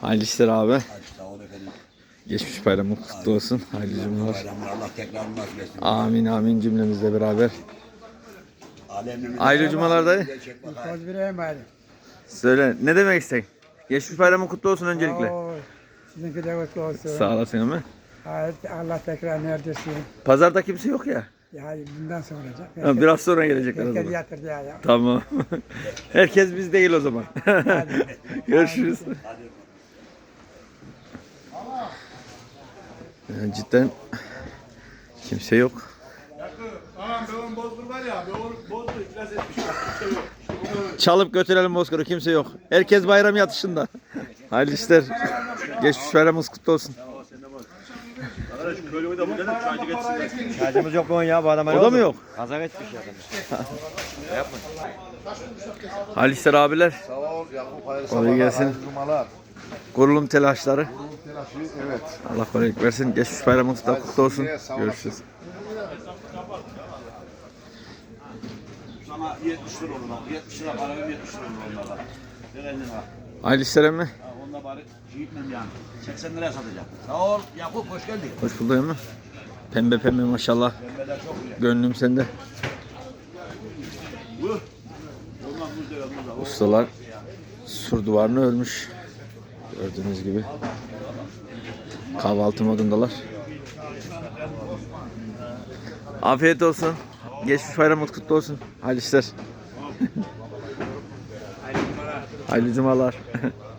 Hayırlı işler abi. Hadi sağ ol efendim. Geçmiş bayramın kutlu olsun. Hayırlı cumalar. Bayramlar Allah tekrar nasip etsin. Amin amin cümlemizle beraber. Alemimiz- Hayırlı cumalar dayı. Çek hadi. Söyle ne demek istek? Geçmiş bayramın kutlu olsun öncelikle. Oo, Sizinki de kutlu olsun. Sağ olasın ama. Hayır, Allah tekrar neredesin? Pazarda kimse yok ya. Ya bundan sonra olacak. Ha, Biraz sonra gelecekler o Herkes zaman. yatırdı ya. Tamam. Herkes biz değil o zaman. Görüşürüz. Yani cidden kimse yok. Çalıp götürelim Bozkır'ı kimse yok. Herkes bayram yatışında. Hayırlı işler. Geçmiş bayramımız kutlu olsun. Çaycımız yok bugün ya bu adam O da mı yok? Kazak etmiş ya. Hayırlı işler abiler. Sağ ol Yakup hayırlı Kolay sabahlar, gelsin. hayırlı cumalar. Kurulum telaşları. Telaşı, evet. Allah kolaylık versin. Geçmiş bayramımız da kutlu olsun. Görüşürüz. Sana 70 lira olur. bak. 70 lira para ver 70 lira olur onlarla. Ver elini bak. Hayırlı işler Onda bari şey gitmem yani. 80 liraya satacağım. Sağ ol Yakup hoş geldin. Hoş bulduk emmi. Pembe pembe maşallah. Pembeler çok güzel. Gönlüm sende. Bu. Ustalar sur duvarını örmüş. Gördüğünüz gibi. Kahvaltı modundalar. Afiyet olsun. Geçmiş bayramımız kutlu olsun. Hayırlı işler. Hayırlı cumalar.